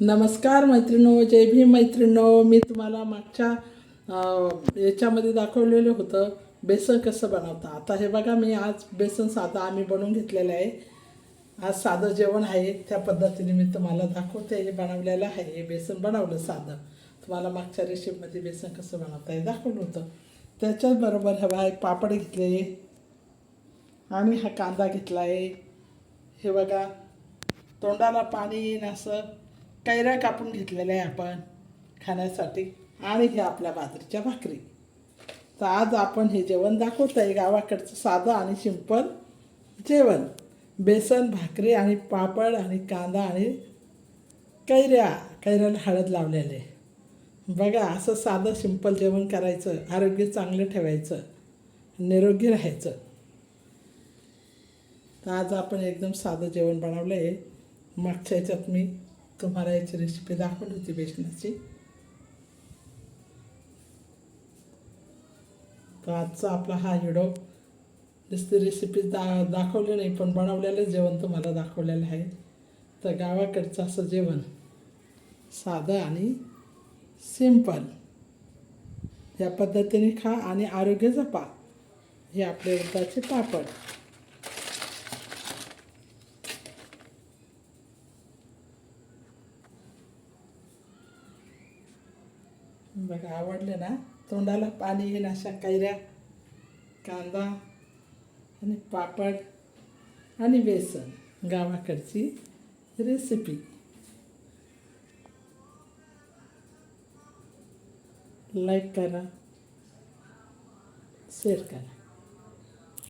नमस्कार मैत्रिणो जय भीम मैत्रिणो. मी तुम्हाला मागच्या याच्यामध्ये दाखवलेलं होतं बेसन कसं बनवतं. आता हे बघा मी आज बेसन साधं आम्ही बनवून घेतलेलं आहे. आज साधं जेवण आहे त्या पद्धतीने मी तुम्हाला दाखवते हे बनवलेलं आहे हे बेसन बनवलं साधं. तुम्हाला मागच्या रेसिपीमध्ये बेसन कसं बनवता हे दाखवलं होतं. त्याच्याचबरोबर हवा एक पापड घेतले. आणि हा कांदा घेतला आहे. हे बघा तोंडाला पाणी येईन असं. कैऱ्या कापून घेतलेल्या आहे आपण खाण्यासाठी. आणि हे आपल्या बाजरीच्या भाकरी. तर आज आपण हे जेवण दाखवत आहे गावाकडचं साधं आणि सिंपल जेवण. बेसन भाकरी आणि पापड आणि कांदा आणि कैऱ्या. कैऱ्याला हळद लावलेले बघा असं साधं सिंपल जेवण करायचं. आरोग्य चांगलं ठेवायचं. निरोगी राहायचं. तर आज आपण एकदम साधं जेवण बनवलं आहे मागच्या ह्याच्यात मी तुम्हाला याची रेसिपी दाखवली होती बेसनाची तर आजचा आपला हा व्हिडिओ नुसती रेसिपी दा दाखवली नाही पण बनवलेलं जेवण तुम्हाला दाखवलेलं आहे. तर गावाकडचं असं जेवण साधं आणि सिंपल या पद्धतीने खा आणि आरोग्य जपा. हे आपले उडदाचे पापड. बघा आवडले ना? तोंडाला पाणी येईन अशा कैऱ्या कांदा आणि पापड आणि बेसन गावाकडची रेसिपी लाईक करा शेअर करा.